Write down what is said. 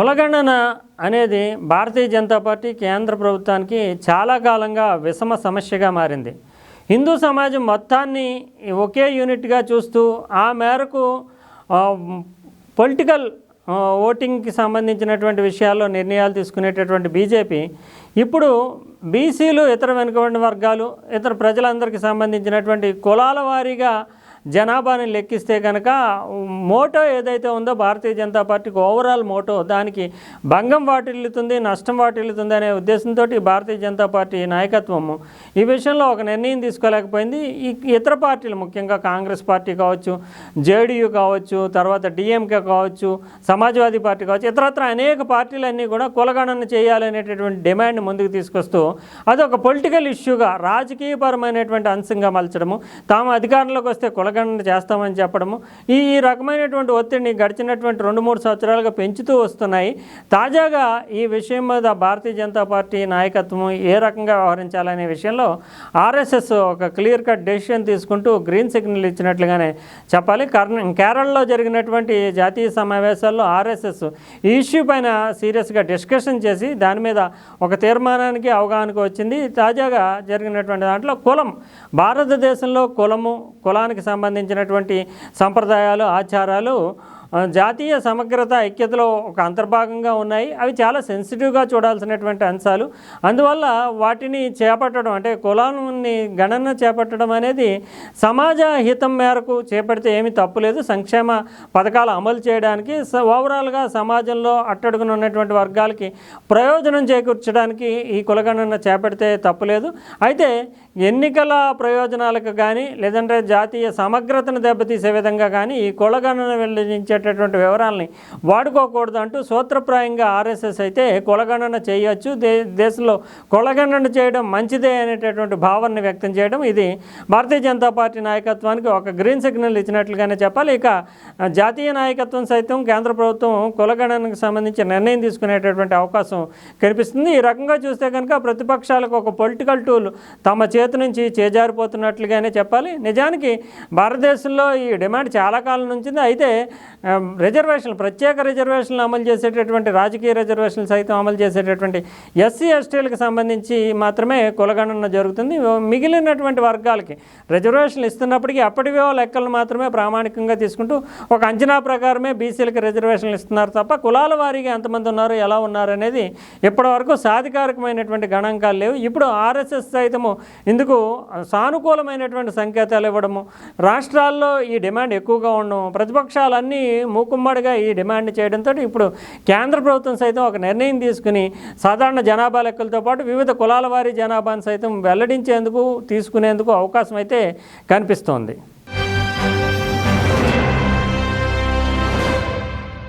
కులగణన అనేది భారతీయ జనతా పార్టీ కేంద్ర ప్రభుత్వానికి చాలా కాలంగా విషమ సమస్యగా మారింది. హిందూ సమాజం మొత్తాన్ని ఒకే యూనిట్గా చూస్తూ ఆ మేరకు పొలిటికల్ ఓటింగ్కి సంబంధించినటువంటి విషయాల్లో నిర్ణయాలు తీసుకునేటటువంటి బీజేపీ ఇప్పుడు బీసీలు ఇతర వెనుకబడిన వర్గాలు ఇతర ప్రజలందరికీ సంబంధించినటువంటి కులాల వారీగా జనాభాని లెక్కిస్తే కనుక మోటో ఏదైతే ఉందో భారతీయ జనతా పార్టీకి ఓవరాల్ మోటో దానికి భంగం వాటిల్లుతుంది నష్టం వాటిల్లుతుంది అనే ఉద్దేశంతో భారతీయ జనతా పార్టీ నాయకత్వము. ఈ విషయంలో ఒక నిర్ణయం తీసుకోలేకపోయింది. ఈ ఇతర పార్టీలు ముఖ్యంగా కాంగ్రెస్ పార్టీ కావచ్చు జేడీయూ కావచ్చు తర్వాత డిఎంకే కావచ్చు సమాజ్వాదీ పార్టీ కావచ్చు ఇతరత్ర అనేక పార్టీలన్నీ కూడా కులగణన చేయాలనేటటువంటి డిమాండ్ ముందుకు తీసుకొస్తూ అదొక పొలిటికల్ ఇష్యూగా రాజకీయపరమైనటువంటి అంశంగా మలచడము. తాము అధికారంలోకి వస్తే కులగణన చేస్తామని చెప్పడము. ఈ ఈ రకమైనటువంటి ఒత్తిడిని గడిచినటువంటి రెండు మూడు సంవత్సరాలుగా పెంచుతూ వస్తున్నాయి. తాజాగా ఈ విషయం మీద భారతీయ జనతా పార్టీ నాయకత్వం ఏ రకంగా వ్యవహరించాలనే విషయంలో ఆర్ఎస్ఎస్ ఒక క్లియర్ కట్ డెసిషన్ తీసుకుంటూ గ్రీన్ సిగ్నల్ ఇచ్చినట్లుగానే చెప్పాలి. కేరళలో జరిగినటువంటి జాతీయ సమావేశాల్లో ఆర్ఎస్ఎస్ ఈ ఇష్యూ పైన సీరియస్గా డిస్కషన్ చేసి దాని మీద ఒక తీర్మానానికి అవగాహనకు వచ్చింది. తాజాగా జరిగినటువంటి దాంట్లో కులం భారతదేశంలో కులము కులానికి సంబంధించినటువంటి సంప్రదాయాలు ఆచారాలు జాతీయ సమగ్రత ఐక్యతలో ఒక అంతర్భాగంగా ఉన్నాయి. అవి చాలా సెన్సిటివ్గా చూడాల్సినటువంటి అంశాలు. అందువల్ల వాటిని చేపట్టడం అంటే కులాన్ని గణన చేపట్టడం అనేది సమాజ హితం మేరకు చేపడితే ఏమీ తప్పులేదు సంక్షేమ పథకాలు అమలు చేయడానికి ఓవరాల్గా సమాజంలో అట్టడుగున ఉన్నటువంటి వర్గాలకి ప్రయోజనం చేకూర్చడానికి ఈ కులగణన చేపడితే తప్పులేదు అయితే ఎన్నికల ప్రయోజనాలకు కానీ లేదంటే జాతీయ సమగ్రతను దెబ్బతీసే విధంగా కానీ ఈ కులగణన వెల్లడించేటటువంటి వివరాలని వాడుకోకూడదు అంటూ సూత్రప్రాయంగా ఆర్ఎస్ఎస్ అయితే కులగణన చేయొచ్చు. దే దేశంలో కులగణన చేయడం మంచిదే అనేటటువంటి భావనని వ్యక్తం చేయడం ఇది భారతీయ జనతా పార్టీ నాయకత్వానికి ఒక గ్రీన్ సిగ్నల్ ఇచ్చినట్లుగానే చెప్పాలి. ఇక జాతీయ నాయకత్వం సైతం కేంద్ర ప్రభుత్వం కులగణనకు సంబంధించి నిర్ణయం తీసుకునేటటువంటి అవకాశం కనిపిస్తుంది. ఈ రకంగా చూస్తే కనుక ప్రతిపక్షాలకు ఒక పొలిటికల్ టూల్ తమ చేతి నుంచి చేజారిపోతున్నట్లుగానే చెప్పాలి. నిజానికి భారతదేశంలో ఈ డిమాండ్ చాలా కాలం నుంచింది. అయితే రిజర్వేషన్లు ప్రత్యేక రిజర్వేషన్లు అమలు చేసేటటువంటి రాజకీయ రిజర్వేషన్లు సైతం అమలు చేసేటటువంటి ఎస్సీ ఎస్టీలకు సంబంధించి మాత్రమే కులగణన జరుగుతుంది. మిగిలినటువంటి వర్గాలకి రిజర్వేషన్లు ఇస్తున్నప్పటికీ అప్పటివే లెక్కలు మాత్రమే ప్రామాణికంగా తీసుకుంటూ ఒక అంచనా ప్రకారమే బీసీలకు రిజర్వేషన్లు ఇస్తున్నారు తప్ప కులాల వారీగా ఎంతమంది ఉన్నారు ఎలా ఉన్నారు అనేది ఇప్పటివరకు సాధికారికమైనటువంటి గణాంకాలు లేవు. ఇప్పుడు ఆర్ఎస్ఎస్ సైతము ఇందుకు సానుకూలమైనటువంటి సంకేతాలు ఇవ్వడము రాష్ట్రాల్లో ఈ డిమాండ్ ఎక్కువగా ఉండడం ప్రతిపక్షాలన్నీ మూకుమ్మడిగా ఈ డిమాండ్ చేయడంతో ఇప్పుడు కేంద్ర ప్రభుత్వం సైతం ఒక నిర్ణయం తీసుకుని సాధారణ జనాభా లెక్కలతో పాటు వివిధ కులాల వారి జనాభాను సైతం వెల్లడించేందుకు తీసుకునేందుకు అవకాశం అయితే కనిపిస్తోంది.